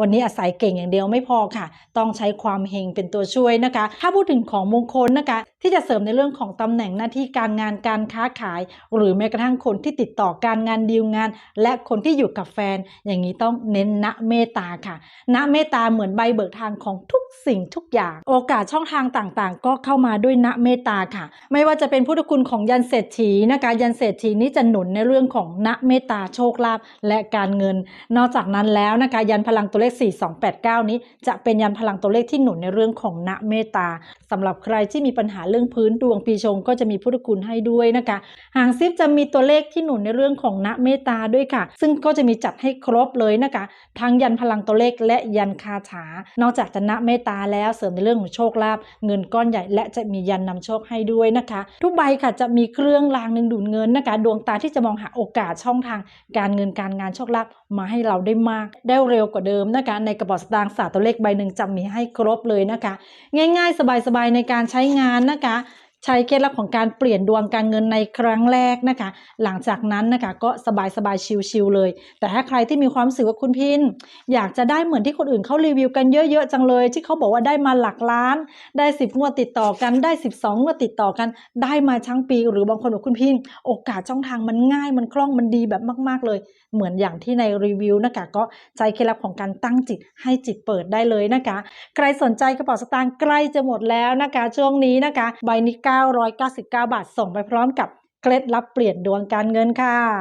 วันนี้อาศัยเก่งอย่างเดียวไม่พอค่ะ ต้องใช้ความเฮงเป็นตัวช่วยนะคะ ถ้าพูดถึงของมงคลนะคะ ที่จะเสริมในเรื่องของตำแหน่งหน้าที่การงานการค้าขาย หรือแม้กระทั่งคนที่ติดต่อการงานดีลงาน และคนที่อยู่กับแฟน อย่างนี้ต้องเน้นณเมตตาค่ะณเมตตาเหมือนใบเบิกทางของทุกสิ่งทุกอย่าง โอกาสช่องทางต่างๆ ก็เข้ามาด้วยณเมตตาค่ะ ไม่ว่าจะเป็นพุทธคุณของยันเศรษฐีนะคะยันเศรษฐีนี้จะหนุนในเรื่องของณเมตตาโชคลาภและการเงิน นอกจากนั้นแล้วนะคะยันพลังตัวเลเลข 4289 นี้ จะเป็นยันพลังตัวเลขที่หนุนในเรื่องของณเมตตาสำหรับใครที่มีปัญหาเรื่องพื้นดวงปีชงก็จะมีพุทธคุณให้ด้วยนะคะหางซิปจะมีตัวเลขที่หนุนในเรื่องของณเมตตาด้วยค่ะ ซึ่งก็จะมีจัดให้ครบเลยนะคะทั้งยันพลังตัวเลขและยันคาถา นอกจากจะณเมตตาแล้วเสริมในเรื่องของโชคลาภเงินก้อนใหญ่ และจะมียันนำโชคให้ด้วยนะคะ ทุกใบค่ะจะมีเครื่องรางหนึ่งดูดเงินนะคะ ดวงตาที่จะมองหาโอกาสช่องทาง การเงินการงานโชคลาภมาให้เราได้มาก ได้เร็วกว่าเดิมนะคะในกระเป๋าสตางค์ศาสตร์ตัวเลขใบหนึ่งจะมีให้ครบเลยนะคะ ง่ายๆ สบายๆในการใช้งานนะคะ ใช้เคล็ดลับของการเปลี่ยนดวงการเงินในครั้งแรกนะคะ หลังจากนั้นนะคะก็สบายสบายๆชิลๆเลย แต่ถ้าใครที่มีความรู้สึกว่าคุณพินอยากจะได้เหมือนที่คนอื่นเขารีวิวกันเยอะๆจังเลย ที่เขาบอกว่าได้มาหลักล้าน ได้สิบงวดติดต่อกันได้ 12 งวดติดต่อกัน ได้มาทั้งปี หรือบางคนบอกคุณพินโอกาสช่องทางมันง่ายมันคล่องมันดีแบบมาก ๆ เลย เหมือนอย่างที่ในรีวิวนะคะก็ใช้เคล็ดลับของการตั้งจิตให้จิตเปิดได้เลยนะคะ ใครสนใจกระเป๋าสตางค์ใกล้จะหมดแล้วนะคะ ช่วงนี้นะคะใบนี้999 บาท ส่งไปพร้อมกับเคล็ดลับเปลี่ยนดวงการเงินค่ะ